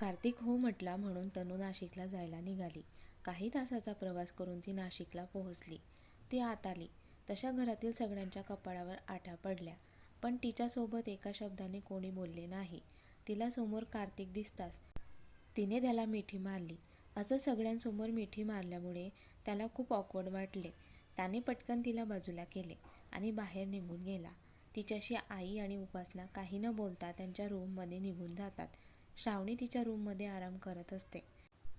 कार्तिक हो म्हटला म्हणून तनू नाशिकला जायला निघाली. काही तासाचा प्रवास करून ती नाशिकला पोहोचली. ती आत आली. तशा घरातील सगळ्यांच्या कपाळावर आठ्या पडल्या. पण तिच्यासोबत एका शब्दाने कोणी बोलले नाही. तिला समोर कार्तिक दिसताच. तिने त्याला मिठी मारली. असं सगळ्यांसमोर मिठी मारल्यामुळे त्याला खूप ऑकवर्ड वाटले. त्याने पटकन तिला बाजूला केले आणि बाहेर निघून गेला. तिच्याशी आई आणि उपासना काही न बोलता त्यांच्या रूममध्ये निघून जातात. श्रावणी तिच्या रूममध्ये आराम करत असते.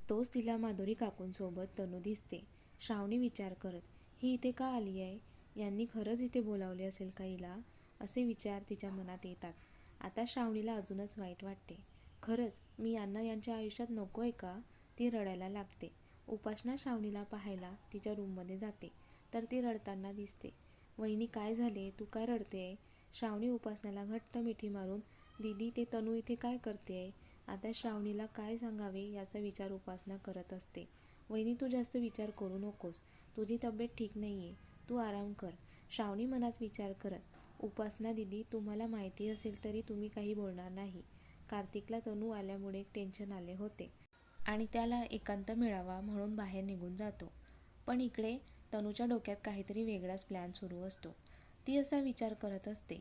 तोच तिला माधुरी काकूंसोबत तनू दिसते. श्रावणी विचार करत ही इथे का आली आहे? यांनी खरंच इथे बोलावले असेल का हिला? असे विचार तिच्या मनात येतात. आता श्रावणीला अजूनच वाईट वाटते. खरंच मी यांना यांच्या आयुष्यात नको आहे का? ती रडायला लागते. उपासना श्रावणीला पाहायला तिच्या रूममध्ये जाते. तर ती रडताना दिसते. वहिनी काय झाले? तू काय रडते श्रावणी उपासनाला घट्ट मिठी मारून दीदी ते तनू इथे काय करते आता श्रावणीला काय सांगावे याचा विचार उपासना करत असते. वहिनी तू जास्त विचार करू नकोस. तुझी तब्येत ठीक नाही आहे तू आराम कर. श्रावणी मनात विचार करत उपासना दिदी तुम्हाला माहिती असेल तरी तुम्ही काही बोलणार नाही कार्तिकला तनू आल्यामुळे टेन्शन आले होते आणि त्याला एकांत मिळावा म्हणून बाहेर निघून जातो. पण इकडे तनूच्या डोक्यात काहीतरी वेगळाच प्लॅन सुरू असतो. ती असा विचार करत असते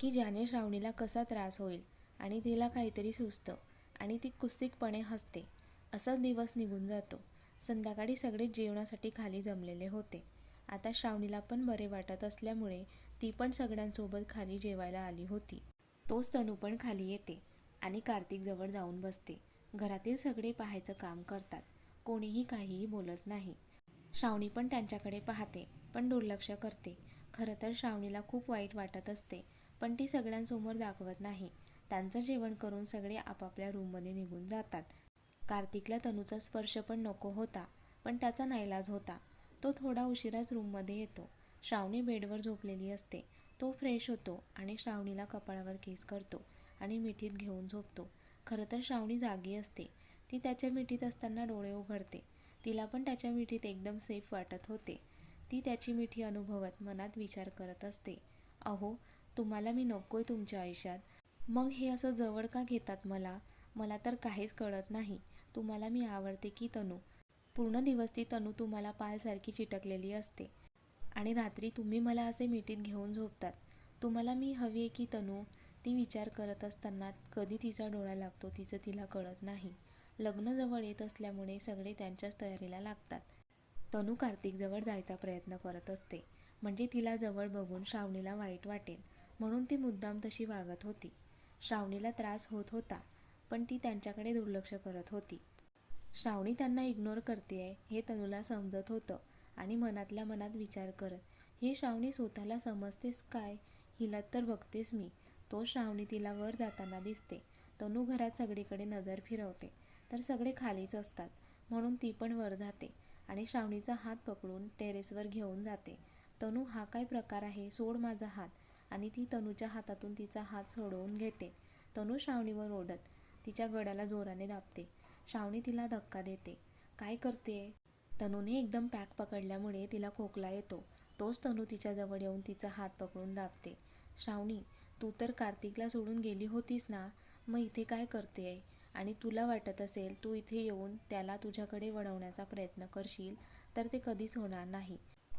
की ज्याने श्रावणीला कसा त्रास होईल आणि तिला काहीतरी सुचतं. आणि ती कुसिकपणे हसते. असाच दिवस निघून जातो. संध्याकाळी सगळे जेवणासाठी खाली जमलेले होते. आता श्रावणीला पण बरे वाटत असल्यामुळे ती पण सगळ्यांसोबत खाली जेवायला आली होती. तोच सनू पण खाली येते आणि कार्तिकजवळ जाऊन बसते. घरातील सगळे पाहायचं काम करतात. कोणीही काहीही बोलत नाही. श्रावणी पण त्यांच्याकडे पाहते पण दुर्लक्ष करते. खरं तर श्रावणीला खूप वाईट वाटत असते पण ती सगळ्यांसमोर दाखवत नाही. त्यांचं जेवण करून सगळे आपापल्या रूममध्ये निघून जातात. कार्तिकला तनूचा स्पर्श पण नको होता पण त्याचा नाईलाज होता. तो थोडा उशिराच रूममध्ये येतो. श्रावणी बेडवर झोपलेली असते. तो फ्रेश होतो आणि श्रावणीला कपाळावर केस करतो आणि मिठीत घेऊन झोपतो. खरं तर श्रावणी जागी असते. ती त्याच्या मिठीत असताना डोळे उघडते. तिला पण त्याच्या मिठीत एकदम सेफ वाटत होते. ती त्याची मिठी अनुभवत मनात विचार करत असते. अहो तुम्हाला मी नकोय तुमच्या आयुष्यात. मग हे असं जवळ का घेतात मला? मला तर काहीच कळत नाही. तुम्हाला मी आवडते की तनू? पूर्ण दिवस ती तनू तुम्हाला पालसारखी चिटकलेली असते. आणि रात्री तुम्ही मला असे मिठीत घेऊन झोपतात. तुम्हाला मी हवी आहे की तनू? ती विचार करत असताना कधी तिचा डोळा लागतो तिचं तिला कळत नाही. लग्न जवळ येत असल्यामुळे सगळे त्यांच्याच तयारीला लागतात. तनू कार्तिकजवळ जायचा प्रयत्न करत असते. म्हणजे तिला जवळ बघून श्रावणीला वाईट वाटेल. म्हणून ती मुद्दाम तशी वागत होती. श्रावणीला त्रास होत होता पण ती त्यांच्याकडे दुर्लक्ष करत होती. श्रावणी त्यांना इग्नोर करते हे तनूला समजत होतं आणि मनातल्या मनात विचार करत ही श्रावणी स्वतःला समजतेस काय? हिला तर बघतेस मी. तो श्रावणी तिला वर जाताना दिसते. तनू घरात सगळीकडे नजर फिरवते तर सगळे खालीच असतात म्हणून ती पण वर जाते आणि श्रावणीचा हात पकडून टेरेसवर घेऊन जाते. तनू हा काय प्रकार आहे? सोड माझा हात. आणि ती तनूच्या हातातून तिचा हात सोडवून घेते. तनू श्रावणीवर ओढत तिच्या गळ्याला जोराने दाबते. श्रावणी तिला धक्का देते. काय करते? तनूने एकदम पॅक पकडल्यामुळे तिला खोकला येतो. तोच तनू तिच्याजवळ येऊन तिचा हात पकडून दाबते. श्रावणी तू तर कार्तिकला सोडून गेली होतीस ना? मग इथे काय करते आहे? आणि तुला वाटत असेल तू इथे येऊन त्याला तुझ्याकडे वळवण्याचा प्रयत्न करशील तर ते कधीच होणार नाही.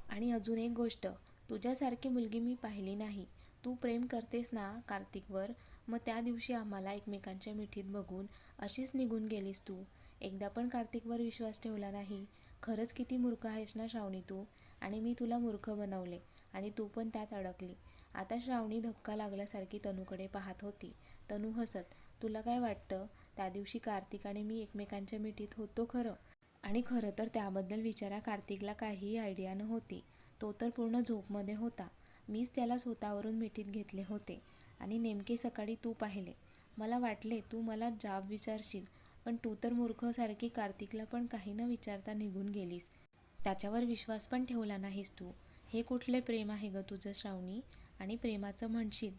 आणि अजून एक गोष्ट तुझ्यासारखी मुलगी मी पाहिली नाही. तू प्रेम करतेस ना कार्तिकवर मग त्या दिवशी आम्हाला एकमेकांच्या मिठीत बघून अशीच निघून गेलीस तू. एकदा पण कार्तिकवर विश्वास ठेवला नाही. खरंच किती मूर्ख आहेस ना श्रावणी तू. आणि मी तुला मूर्ख बनवले आणि तू पण त्यात अडकली. आता श्रावणी धक्का लागल्यासारखी तनूकडे पाहत होती. तनू हसत तुला काय वाटतं? त्या दिवशी कार्तिक आणि मी एकमेकांच्या मिठीत होतो खरं? आणि खरं तर त्याबद्दल विचारा कार्तिकला काहीही आयडिया नव्हती. तो तर पूर्ण झोपमध्ये होता. मीच त्याला स्वतःवरून मिठीत घेतले होते. आणि नेमके सकाळी तू पाहिले. मला वाटले तू मला जाब विचारशील पण तू तर मूर्खसारखी कार्तिकला पण काही न विचारता निघून गेलीस. त्याच्यावर विश्वास पण ठेवला नाहीस तू. हे कुठले प्रेम आहे ग तुझं श्रावणी? आणि प्रेमाचं म्हणशील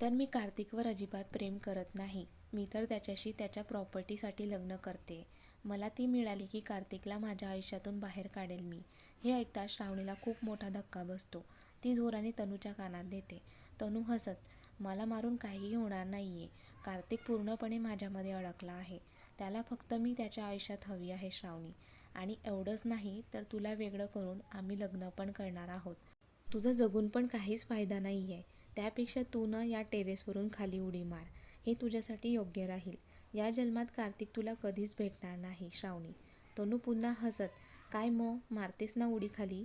तर मी कार्तिकवर अजिबात प्रेम करत नाही. मी तर त्याच्याशी त्याच्या प्रॉपर्टीसाठी लग्न करते. मला ती मिळाली की कार्तिकला माझ्या आयुष्यातून बाहेर काढेल मी. हे ऐकता श्रावणीला खूप मोठा धक्का बसतो. ती जोराने तनूच्या कानात देते. तनू हसत मला मारून काहीही होणार नाही आहे कार्तिक पूर्णपणे माझ्यामध्ये अडकला आहे. त्याला फक्त मी त्याच्या आयुष्यात हवी आहे श्रावणी. आणि एवढंच नाही तर तुला वेगळं करून आम्ही लग्न पण करणार आहोत. तुझं जगून पण काहीच फायदा नाही आहे त्यापेक्षा तू न या टेरेसवरून खाली उडी मार. हे तुझ्यासाठी योग्य राहील. या जन्मात कार्तिक तुला कधीच भेटणार नाही श्रावणी. तनू पुन्हा हसत काय मग मारतेस ना उडी खाली?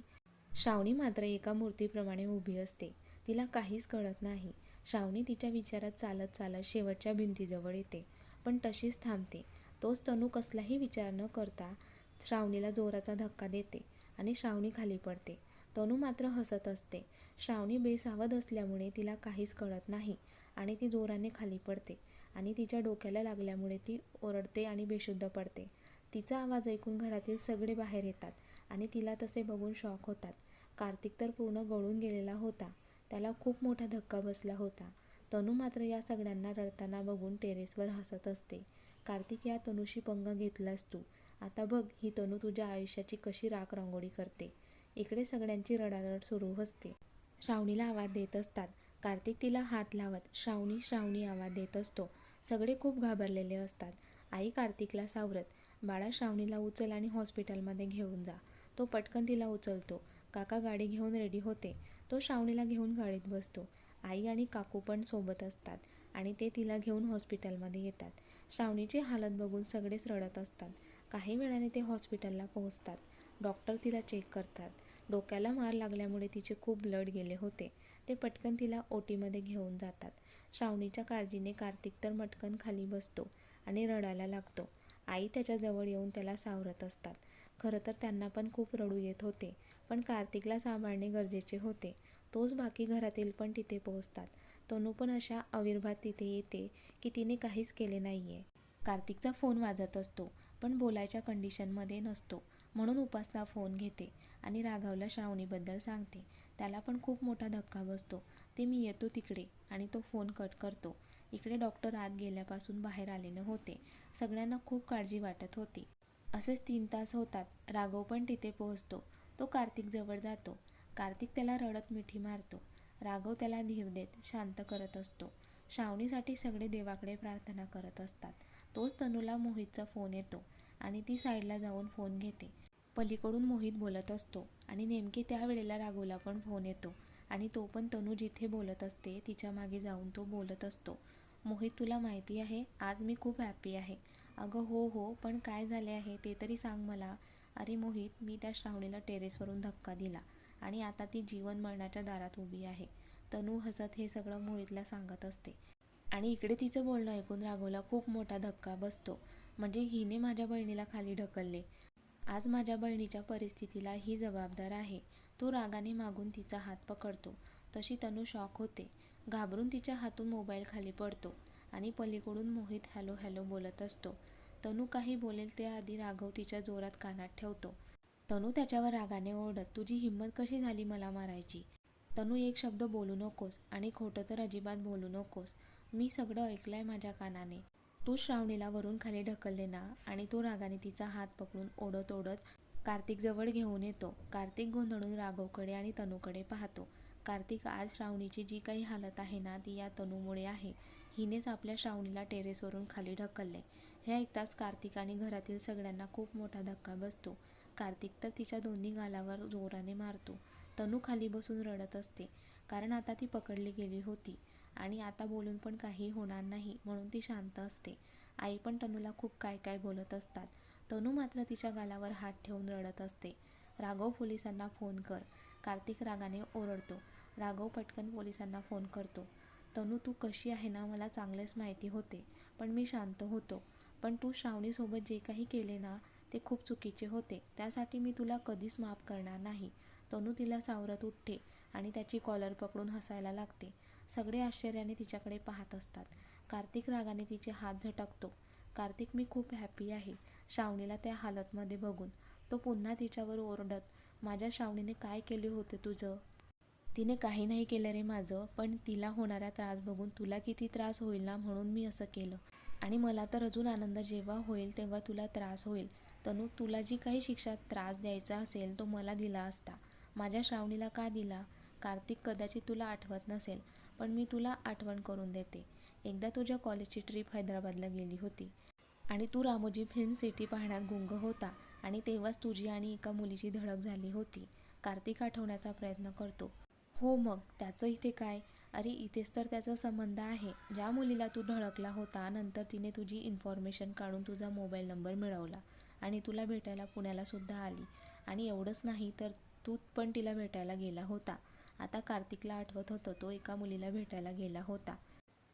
श्रावणी मात्र एका मूर्तीप्रमाणे उभी असते. तिला काहीच कळत नाही. श्रावणी तिच्या विचारात चालत चालत शेवटच्या भिंतीजवळ येते. पण तशीच थांबते. तोच तनू कसलाही विचार न करता श्रावणीला जोराचा धक्का देते आणि श्रावणी खाली पडते. तनू मात्र हसत असते. श्रावणी बेसावध असल्यामुळे तिला काहीच कळत नाही आणि ती जोराने खाली पडते आणि तिच्या डोक्याला लागल्यामुळे ती ओरडते आणि बेशुद्ध पडते. तिचा आवाज ऐकून घरातील सगळे बाहेर येतात आणि तिला तसे बघून शॉक होतात. कार्तिक तर पूर्ण गळून गेलेला होता. त्याला खूप मोठा धक्का बसला होता. तनू मात्र या सगळ्यांना रडताना बघून टेरेसवर हसत असते. कार्तिक या तनूशी पंग घेतलास तू. आता बघ ही तनू तुझ्या आयुष्याची कशी राख रांगोळी करते. इकडे सगळ्यांची रडारड सुरू असते. श्रावणीला आवाज देत असतात. कार्तिक तिला हात लावत श्रावणी श्रावणी आवाज देत असतो. सगळे खूप घाबरलेले असतात. आई कार्तिकला सावरत बाळा श्रावणीला उचल आणि हॉस्पिटलमध्ये घेऊन जा. तो पटकन तिला उचलतो. काका गाडी घेऊन रेडी होते. तो श्रावणीला घेऊन गाडीत बसतो. आई आणि काकू पण सोबत असतात आणि ते तिला घेऊन हॉस्पिटलमध्ये येतात. श्रावणीची हालत बघून सगळेच रडत असतात. काही वेळाने ते हॉस्पिटलला पोहोचतात. डॉक्टर तिला चेक करतात. डोक्याला मार लागल्यामुळे तिचे खूप ब्लड गेले होते. ते पटकन तिला ओटीमध्ये घेऊन जातात. श्रावणीच्या काळजीने कार्तिक तर मटकन खाली बसतो आणि रडायला लागतो. आई त्याच्याजवळ येऊन त्याला सावरत असतात. खरं तर त्यांना पण खूप रडू येत होते. पण कार्तिकला सांभाळणे गरजेचे होते. तोच बाकी घरातील पण तिथे पोहोचतात. तनू पण अशा अविर्भात तिथे येते की तिने काहीच केले नाही आहे कार्तिकचा फोन वाजत असतो पण बोलायच्या कंडिशनमध्ये नसतो. म्हणून उपासना फोन घेते आणि राघवला श्रावणीबद्दल सांगते. त्याला पण खूप मोठा धक्का बसतो. ते मी येतो तिकडे आणि तो फोन कट करतो. इकडे डॉक्टर आत गेल्यापासून बाहेर आलेले होते. सगळ्यांना खूप काळजी वाटत होती. असेच तीन तास होतात. राघव पण तिथे पोहोचतो. तो कार्तिकजवळ जातो. कार्तिक त्याला रडत मिठी मारतो. राघव त्याला धीर देत शांत करत असतो. श्रावणीसाठी सगळे देवाकडे प्रार्थना करत असतात. तोच तनूला मोहितचा फोन येतो आणि ती साईडला जाऊन फोन घेते. पलीकडून मोहित बोलत असतो आणि नेमके त्यावेळेला राघवला पण फोन येतो आणि तो पण तनू जिथे बोलत असते तिच्यामागे जाऊन तो बोलत असतो. मोहित तुला माहिती आहे आज मी खूप हॅपी आहे. अगं हो हो पण काय झाले आहे ते तरी सांग मला. अरे मोहित मी त्या श्रावणीला टेरेसवरून धक्का दिला आणि आता ती जीवन मरणाच्या दारात उभी आहे. तनू हसत हे सगळं मोहितला सांगत असते. आणि इकडे तिचं बोलणं ऐकून राघवला खूप मोठा धक्का बसतो. म्हणजे हिने माझ्या बहिणीला खाली ढकलले. आज माझ्या बहिणीच्या परिस्थितीला ही जबाबदार आहे. तो रागाने मागून तिचा हात पकडतो. तशी तनू शॉक होते. घाबरून तिच्या हातून मोबाईल खाली पडतो आणि पलीकडून मोहित हॅलो हॅलो बोलत असतो. तनू काही बोलेल ते आधी राघव तिच्या जोरात कानात ठेवतो. तनू त्याच्यावर रागाने ओरडत तुझी हिंमत कशी झाली मला मारायची? तनू एक शब्द बोलू नकोस आणि खोटं तर अजिबात बोलू नकोस. मी सगळं ऐकलंय माझ्या कानाने. तू श्रावणीला वरून खाली ढकलले ना आणि तो रागाने तिचा हात पकडून ओढत ओढत कार्तिकजवळ घेऊन येतो. कार्तिक गोंधळून राघवकडे आणि तनूकडे पाहतो. कार्तिक आज श्रावणीची जी काही हालत आहे ना ती या तनूमुळे आहे. हिनेच आपल्या श्रावणीला टेरेसवरून खाली ढकलले. हे ऐकताच कार्तिक आणि घरातील सगळ्यांना खूप मोठा धक्का बसतो. कार्तिक तर तिच्या दोन्ही गालावर जोराने मारतो. तनू खाली बसून रडत असते कारण आता ती पकडली गेली होती आणि आता बोलून पण काही होणार नाही म्हणून ती शांत असते. आई पण तनूला खूप काय काय बोलत असतात. तनू मात्र तिच्या गालावर हात ठेवून रडत असते. राघव पोलिसांना फोन कर. कार्तिक रागाने ओरडतो. राघव पटकन पोलिसांना फोन करतो. तनू तू कशी आहे ना? मला चांगलेच माहिती होते पण मी शांत होतो. पण तू श्रावणीसोबत जे काही केले ना ते खूप चुकीचे होते. त्यासाठी मी तुला कधीच माफ करणार नाही. तनू तिला सावरत उठते आणि त्याची कॉलर पकडून हसायला लागते. सगळे आश्चर्याने तिच्याकडे पाहत असतात. कार्तिक रागाने तिचे हात झटकतो. कार्तिक मी खूप हॅपी आहे. श्रावणीला त्या हालतमध्ये बघून. तो पुन्हा तिच्यावर ओरडत माझ्या श्रावणीने काय केले होते तुझं? तिने काही नाही केलं रे माझं पण तिला होणारा त्रास बघून तुला किती त्रास होईल ना म्हणून मी असं केलं. आणि मला तर अजून आनंद जेव्हा होईल तेव्हा तुला त्रास होईल. तनू तुला जी काही शिक्षा त्रास द्यायचा असेल तो मला दिला असता. माझ्या श्रावणीला का दिला? कार्तिक कदाचित तुला आठवत नसेल पण मी तुला आठवण करून देते. एकदा तुझ्या कॉलेजची ट्रिप हैदराबादला गेली होती आणि तू रामोजी फिल्म सिटी पाहण्यात गुंग होता आणि तेव्हाच तुझी आणि एका मुलीची धडक झाली होती. कार्तिक आठवण्याचा प्रयत्न करतो. हो मग त्याचं इथे काय? अरे इथेच तर त्याचा संबंध आहे. ज्या मुलीला तू ढळकला होता नंतर तिने तुझी इन्फॉर्मेशन काढून तुझा मोबाईल नंबर मिळवला आणि तुला भेटायला पुण्याला सुद्धा आली. आणि एवढंच नाही तर तू पण तिला भेटायला गेला होता. आता कार्तिकला आठवत होतं तो एका मुलीला भेटायला गेला होता.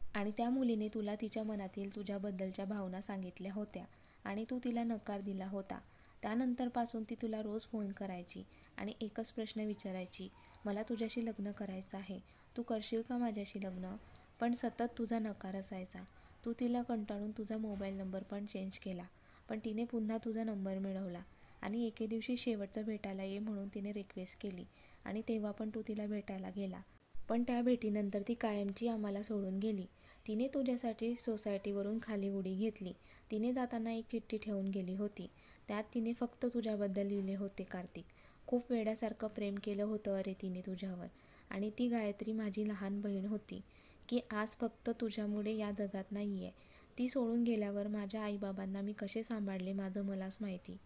आणि त्या मुलीने तुला तिच्या मनातील तुझ्याबद्दलच्या भावना सांगितल्या होत्या आणि तू तिला नकार दिला होता. त्यानंतरपासून ती तुला रोज फोन करायची आणि एकच प्रश्न विचारायची मला तुझ्याशी लग्न करायचं आहे. तू करशील का माझ्याशी लग्न? पण सतत तुझा नकार असायचा. तू तिला कंटाळून तुझा मोबाईल नंबर पण चेंज केला. पण तिने पुन्हा तुझा नंबर मिळवला आणि एके दिवशी शेवटचं भेटायला ये म्हणून तिने रिक्वेस्ट केली आणि तेव्हा पण तू तिला भेटायला गेला. पण त्या भेटीनंतर ती कायमची आम्हाला सोडून गेली. तिने तुझ्यासाठी सोसायटीवरून खाली उडी घेतली. तिने जाताना एक चिठ्ठी ठेवून गेली होती. त्यात तिने फक्त तुझ्याबद्दल लिहिले होते कार्तिक. खूप वेड्यासारखं प्रेम केलं होतं अरे तिने तुझ्यावर. आणि ती गायत्री माझी लहान बहीण होती की आज फक्त तुझ्यामुळे या जगात नाही आहे ती सोडून गेल्यावर माझ्या आईबाबांना मी कसे सांभाळले माझं मलाच माहिती.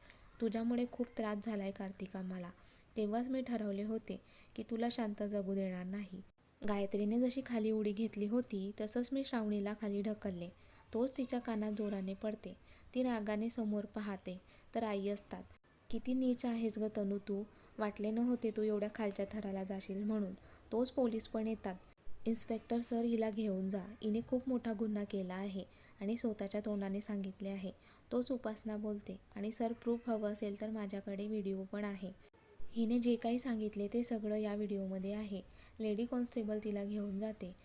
तुझ्यामुळे खूप त्रास झाला आहे कार्तिक मला. तेव्हाच मी ठरवले होते की तुला शांत जगू देणार नाही. गायत्रीने जशी खाली उडी घेतली होती तसंच मी श्रावणीला खाली ढकलले. तोच तिच्या कानात जोराने पडते. ती रागाने समोर पाहते तर आई असतात. किती नीच आहेस ग तनू तू. वाटले नव्हते तू एवढ्या खालच्या थराला जाशील म्हणून. तोच पोलीस पण येतात. इन्स्पेक्टर सर हिला घेऊन जा. हिने खूप मोठा गुन्हा केला आहे आणि स्वतःच्या तोंडाने सांगितले आहे. तोच उपासना बोलते. आणि सर प्रूफ हवं असेल तर माझ्याकडे व्हिडिओ पण आहे. हिने जे काही सांगितले ते सगळं या व्हिडिओमध्ये आहे. लेडी कॉन्स्टेबल तिला घेऊन जाते.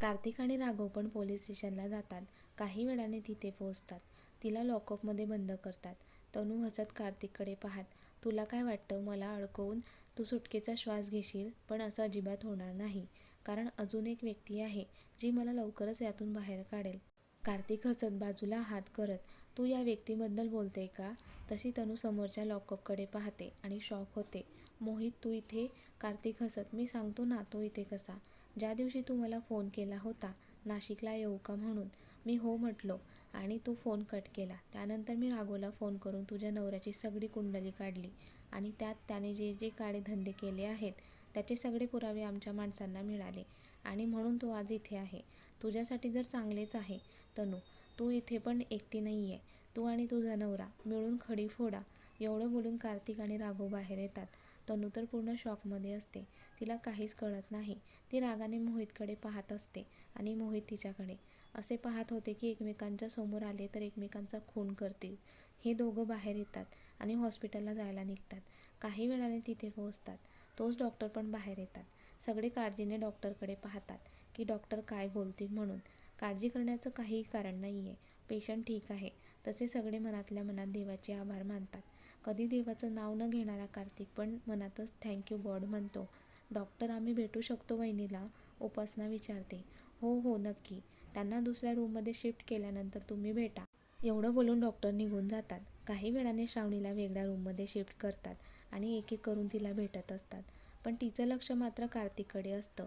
कार्तिक आणि राघव पण पोलीस स्टेशनला जातात. काही वेळाने तिथे पोहोचतात. तिला लॉकअपमध्ये बंद करतात. तनू हसत कार्तिककडे पाहत तुला काय वाटतं? मला अडकवून तू सुटकेचा श्वास घेशील पण असं अजिबात होणार नाही. कारण अजून एक व्यक्ती आहे जी मला लवकरच यातून बाहेर काढेल. कार्तिक हसत बाजूला हात करत तू या व्यक्तीबद्दल बोलते का? तशी तनू समोरच्या लॉकअपकडे पाहते आणि शॉक होते. मोहित तू इथे? कार्तिक हसत मी सांगतो ना तो इथे कसा? ज्या दिवशी तू मला फोन केला होता नाशिकला येऊ का म्हणून? मी हो म्हटलो. आणि तू फोन कट केला. त्यानंतर मी राघोला फोन करून तुझ्या नवऱ्याची सगळी कुंडली काढली आणि त्यात त्याने जे जे काळे धंदे केले आहेत त्याचे सगळे पुरावे आमच्या माणसांना मिळाले. आणि म्हणून तो आज इथे आहे. तुझ्यासाठी जर चांगलेच आहे तनू तू इथे पण एकटी नाही आहे तू आणि तुझा नवरा मिळून खडी फोडा एवढं बोलून कार्तिक आणि राघव बाहेर येतात. तनू तर पूर्ण शॉकमध्ये असते. तिला काहीच कळत नाही. ती रागाने मोहितकडे पाहत असते आणि मोहित तिच्याकडे. असे पाहत होते की एकमेकांच्या समोर आले तर एकमेकांचा खून करतील. हे दोघं बाहेर येतात आणि हॉस्पिटलला जायला निघतात. काही वेळाने तिथे पोहोचतात. तोच डॉक्टर पण बाहेर येतात. सगळे काळजीने डॉक्टरकडे पाहतात की डॉक्टर काय बोलतील म्हणून. काळजी करण्याचं काहीही कारण नाही आहे पेशंट ठीक आहे. तसे सगळे मनातल्या मनात देवाचे आभार मानतात. कधी देवाचं नाव न घेणारा कार्तिक पण मनातच थँक्यू गॉड म्हणतो. डॉक्टर आम्ही भेटू शकतो वहिनीला उपासना विचारते. हो हो नक्की. त्यांना दुसऱ्या रूममध्ये शिफ्ट केल्यानंतर तुम्ही भेटा. एवढं बोलून डॉक्टर निघून जातात. काही वेळाने श्रावणीला वेगळ्या रूममध्ये शिफ्ट करतात आणि एक एक करून तिला भेटत असतात. पण तिचं लक्ष मात्र कार्तिककडे असतं.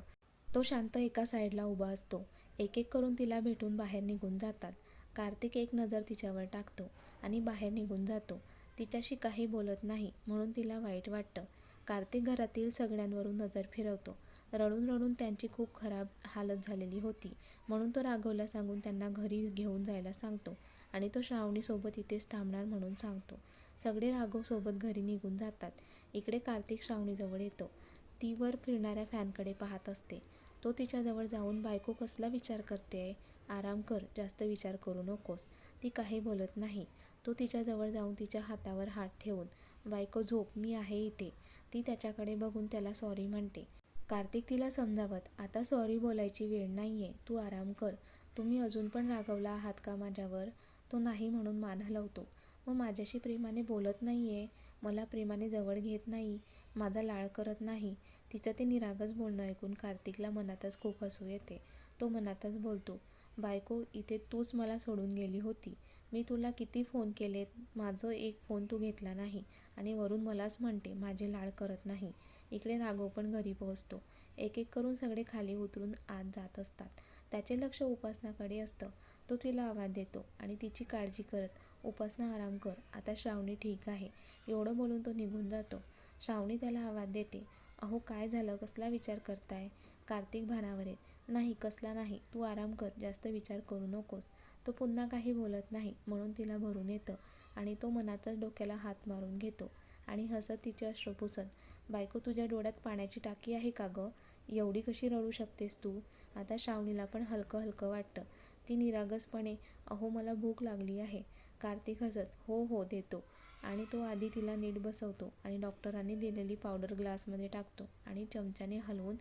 तो शांत एका साईडला उभा असतो. एक एक करून तिला भेटून बाहेर निघून जातात. कार्तिक एक नजर तिच्यावर टाकतो आणि बाहेर निघून जातो. तिच्याशी काही बोलत नाही म्हणून तिला वाईट वाटतं. कार्तिक घरातील सगळ्यांवरून नजर फिरवतो. रडून रडून त्यांची खूप खराब हालत झालेली होती. म्हणून तो राघवला सांगून त्यांना घरी घेऊन जायला सांगतो आणि तो श्रावणीसोबत इथेच थांबणार म्हणून सांगतो. सगळे राघवसोबत घरी निघून जातात. इकडे कार्तिक श्रावणीजवळ येतो. ती वर फिरणाऱ्या फॅनकडे पाहत असते. तो तिच्याजवळ जाऊन बायको कसला विचार करते आराम कर जास्त विचार करू नकोस ती काही बोलत नाही. तो तिच्याजवळ जाऊन तिच्या हातावर हात ठेवून बायको झोप मी आहे इथे ती त्याच्याकडे बघून त्याला सॉरी म्हणते. कार्तिक तिला समजावत आता सॉरी बोलायची वेळ नाही आहे तू आराम कर. तुम्ही अजून पण रागवला आहात का माझ्यावर? तो नाही म्हणून मान हलवतो. मग माझ्याशी प्रेमाने बोलत नाही आहे मला प्रेमाने जवळ घेत नाही? माझा लाळ करत नाही? तिचं ते निरागस बोलणं ऐकून कार्तिकला मनातच खूप हसू येते. तो मनातच बोलतो बायको इथे तूच मला सोडून गेली होती. मी तुला किती फोन केलेत? माझं एक फोन तू घेतला नाही आणि वरून मलाच म्हणते माझे लाड करत नाही. इकडे राघव पण घरी पोहोचतो. एक एक करून सगळे खाली उतरून आत जात असतात. त्याचे लक्ष उपासनाकडे असतं. तो तिला आवाज देतो आणि तिची काळजी करत उपासना आराम कर. आता श्रावणी ठीक आहे. एवढं बोलून तो निघून जातो. श्रावणी त्याला आवाज देते अहो काय झालं? कसला विचार करताय? कार्तिक भानावर येत नाही कसला नाही. तू आराम कर. जास्त विचार करू नकोस. तो पुन्हा काही बोलत नाही म्हणून तिला भरून येतं आणि तो मनातच डोक्याला हात मारून घेतो आणि हसत तिचे अश्रू पुसत बायको तुझ्या डोळ्यात पाण्याची टाकी आहे का गं? एवढी कशी रडू शकतेस तू? आता श्रावणीला पण हलकं हलकं वाटतं. ती निरागसपणे अहो मला भूक लागली आहे. कार्तिक हसत हो हो देतो. आणि तो आधी तिला नीट बसवतो आणि डॉक्टरांनी दिलेली पावडर ग्लासमध्ये टाकतो आणि चमच्याने हलवून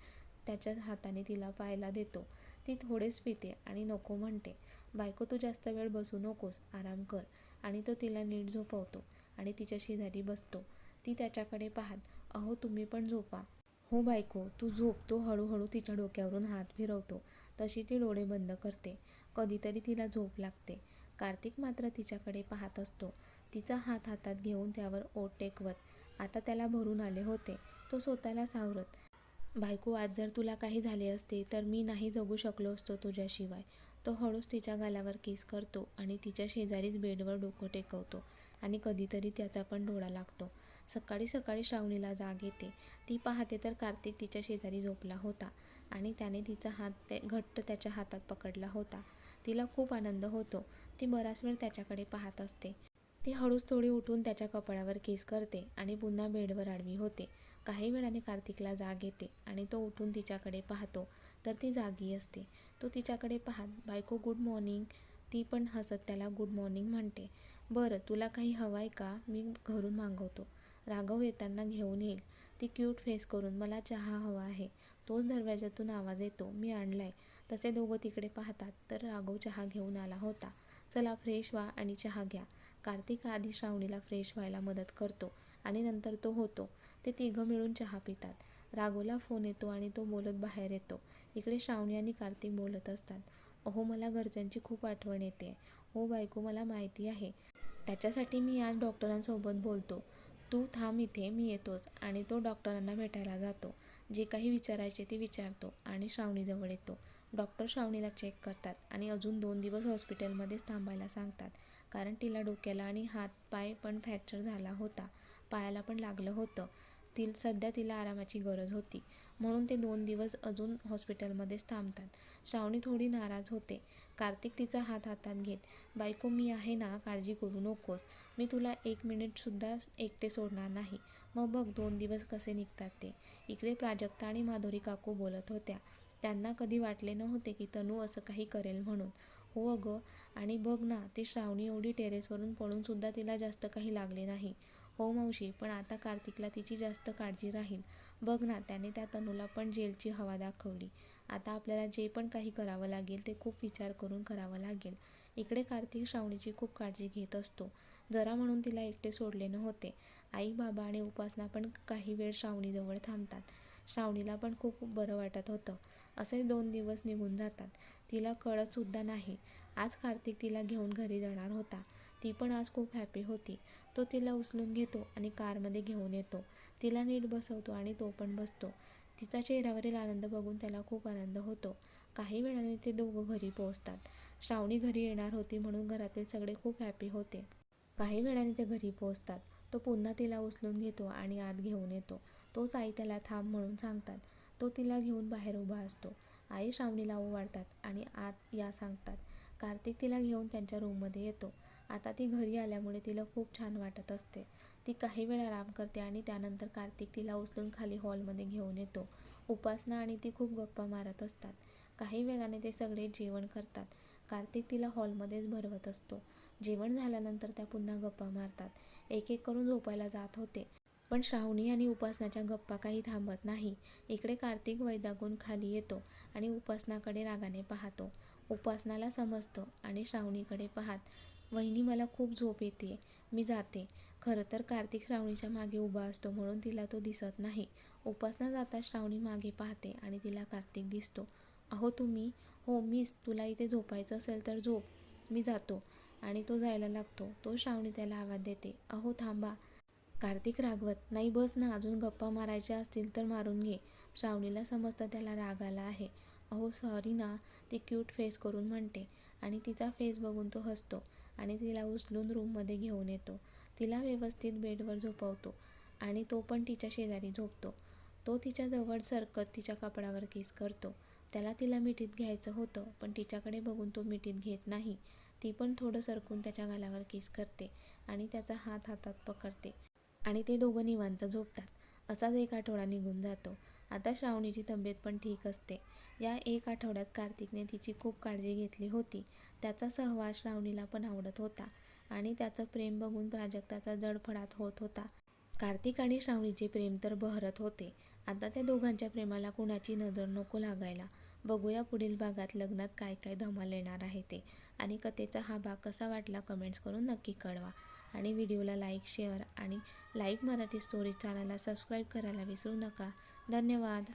त्याच्या हाताने तिला पाहायला देतो. ती थोडेच पिते आणि नको म्हणते. बायको तू जास्त वेळ बसू नकोस आराम कर. आणि तो तिला नीट झोपवतो आणि तिच्या शेजारी बसतो. ती त्याच्याकडे पाहत अहो तुम्ही पण झोपा. हो बायको तू झोप तो हळूहळू तिच्या डोक्यावरून हात फिरवतो. तशी ती डोळे बंद करते. कधीतरी तिला झोप लागते. कार्तिक मात्र तिच्याकडे पाहत असतो. तिचा हात हातात घेऊन त्यावर ओट टेकवत. आता त्याला भरून आले होते. तो स्वतःला सावरत बायको आज जर तुला काही झाले असते तर मी नाही जगू शकलो असतो तुझ्याशिवाय. तो हळूच तिच्या गालावर किस करतो आणि तिच्या शेजारीच बेडवर डोकं टेकवतो आणि कधीतरी त्याचा पण डोळा लागतो. सकाळी सकाळी श्रावणीला जाग येते. ती पाहते तर कार्तिक तिच्या शेजारी झोपला होता आणि त्याने तिचा हात ते घट्ट त्याच्या हातात पकडला होता. तिला खूप आनंद होतो. ती बराच वेळ त्याच्याकडे पाहत असते. ती हळूच थोडी उठून त्याच्या कपाळावर केस करते आणि पुन्हा बेडवर आडवी होते. काही वेळाने कार्तिकला जाग येते आणि तो उठून तिच्याकडे पाहतो. तर ती जागी असते. तो तिच्याकडे पाहत बायको गुड मॉर्निंग ती पण हसत त्याला गुड मॉर्निंग म्हणते. बरं तुला काही हवं आहे का? मी घरून मागवतो. राघव येताना घेऊन येईल. ती क्यूट फेस करून मला चहा हवा आहे. तोच दरवाजातून आवाज येतो. मी आणलाय. तसे दोघं तिकडे पाहतात. तर राघव चहा घेऊन आला होता. चला फ्रेश व्हा आणि चहा घ्या. कार्तिक आधी श्रावणीला फ्रेश व्हायला मदत करतो आणि नंतर तो होतो. ते तिघं मिळून चहा पितात. राघवला फोन येतो आणि तो बोलत बाहेर येतो. इकडे श्रावणी आणि कार्तिक बोलत असतात. अहो मला घरच्यांची खूप आठवण येते. हो बायको मला माहिती आहे. त्याच्यासाठी मी आज डॉक्टरांसोबत बोलतो. तू थांब इथे मी येतोच. आणि तो डॉक्टरांना भेटायला जातो. जे काही विचारायचे ते विचारतो आणि श्रावणीजवळ येतो. डॉक्टर श्रावणीला चेक करतात आणि अजून दोन दिवस हॉस्पिटलमध्येच थांबायला सांगतात. कारण तिला डोक्याला आणि हात पाय पण फ्रॅक्चर झाला होता. पायाला पण लागलं होतं. ती सध्या तिला आरामाची गरज होती. म्हणून ते दोन दिवस अजून हॉस्पिटलमध्येच थांबतात. श्रावणी थोडी नाराज होते. कार्तिक तिचा हात हातात घेत बायको मी आहे ना काळजी करू नकोस. मी तुला एक मिनिटसुद्धा एकटे सोडणार नाही. मग बघ दोन दिवस कसे निघतात ते. इकडे प्राजक्ता आणि माधुरी काकू बोलत होत्या. त्यांना कधी वाटले नव्हते की तनू असं काही करेल म्हणून. हो अगं आणि बघ ना ती श्रावणी एवढी टेरेसवरून पळूनसुद्धा तिला जास्त काही लागले नाही. हो मावशी पण आता कार्तिकला तिची जास्त काळजी राहील. बघ ना त्याने त्या तनूला पण जेलची हवा दाखवली. आता आपल्याला जे पण काही करावं लागेल ते खूप विचार करून करावं लागेल. इकडे कार्तिक श्रावणीची खूप काळजी घेत असतो. जरा म्हणून तिला एकटे सोडले नव्हते. आई बाबा आणि उपासना पण काही वेळ श्रावणीजवळ थांबतात. श्रावणीला पण खूप बरं वाटत होतं. असे दोन दिवस निघून जातात. तिला कळतसुद्धा नाही. आज कार्तिक तिला घेऊन घरी जाणार होता. ती पण आज खूप हॅपी होती. तो तिला उचलून घेतो आणि कारमध्ये घेऊन येतो. तिला नीट बसवतो आणि तो पण बसतो. तिचा चेहऱ्यावरील आनंद बघून त्याला खूप आनंद होतो. काही वेळाने ते दोघं घरी पोहोचतात. श्रावणी घरी येणार होती म्हणून घरातील सगळे खूप हॅपी होते. काही वेळाने ते घरी पोहोचतात. तो पुन्हा तिला उचलून घेतो आणि आत घेऊन येतो. तोच आई त्याला थांब म्हणून सांगतात. तो तिला घेऊन बाहेर उभा असतो. आई श्रावणीला ओवाळतात आणि आत या सांगतात. कार्तिक तिला घेऊन त्यांच्या रूममध्ये येतो. आता ती घरी आल्यामुळे तिला खूप छान वाटत असते. ती काही वेळ आराम करते आणि त्यानंतर कार्तिक तिला उचलून खाली हॉलमध्ये घेऊन येतो. उपासना आणि ती खूप गप्पा मारत असतात. काही वेळाने ते सगळे जेवण करतात. कार्तिक तिला हॉलमध्येच भरवत असतो. जेवण झाल्यानंतर त्या पुन्हा गप्पा मारतात. एक एक करून झोपायला जात होते. पण श्रावणी आणि उपासनाच्या गप्पा काही थांबत नाही. इकडे कार्तिक वैदागून खाली येतो आणि उपासनाकडे रागाने पाहतो. उपासनाला समजतं आणि श्रावणीकडे पाहत वहिनी मला खूप झोप येते. मी जाते. खरं तर कार्तिक श्रावणीच्या मागे उभा असतो म्हणून तिला तो दिसत नाही. उपासना जाता श्रावणी मागे पाहते आणि तिला कार्तिक दिसतो. अहो तुम्ही? हो मीच. तुला इथे झोपायचं असेल तर झोप. मी जातो. आणि तो जायला लागतो. तो श्रावणी त्याला आवाज देते. अहो थांबा. कार्तिक रागवत नाही बस ना अजून गप्पा मारायच्या असतील तर मारून घे. श्रावणीला समजतं त्याला राग आला आहे. अहो सॉरी ना ती क्यूट फेस करून म्हणते आणि तिचा फेस बघून तो हसतो. आणि तिला उचलून रूममध्ये घेऊन येतो. तिला व्यवस्थित बेडवर झोपवतो आणि तो पण तिच्या शेजारी झोपतो. तो तिच्या जवळ सरकत तिच्या कपड्यावर किस करतो. त्याला तिला मिठीत घ्यायचं होतं पण तिच्याकडे बघून तो मिठीत घेत नाही. ती पण थोडं सरकून त्याच्या गालावर किस करते आणि त्याचा हात हातात पकडते आणि ते दोघं निवांत झोपतात. असाच एक आठवडा निघून जातो. आता श्रावणीची तब्येत पण ठीक असते. या एक आठवड्यात कार्तिकने तिची खूप काळजी घेतली होती. त्याचा सहवास श्रावणीला पण आवडत होता आणि त्याचं प्रेम बघून प्राजक्ताचा जडफडाट होत होता. कार्तिक आणि श्रावणीचे प्रेम तर बहरत होते. आता त्या दोघांच्या प्रेमाला कुणाची नजर नको लागायला. बघूया पुढील भागात लग्नात काय काय धमाल येणार आहे ते. आणि कथेचा हा भाग कसा वाटला कमेंट्स करून नक्की कळवा. आणि व्हिडिओला लाईक शेअर आणि लाईव्ह मराठी स्टोरी चॅनलला सबस्क्राईब करायला विसरू नका. धन्यवाद.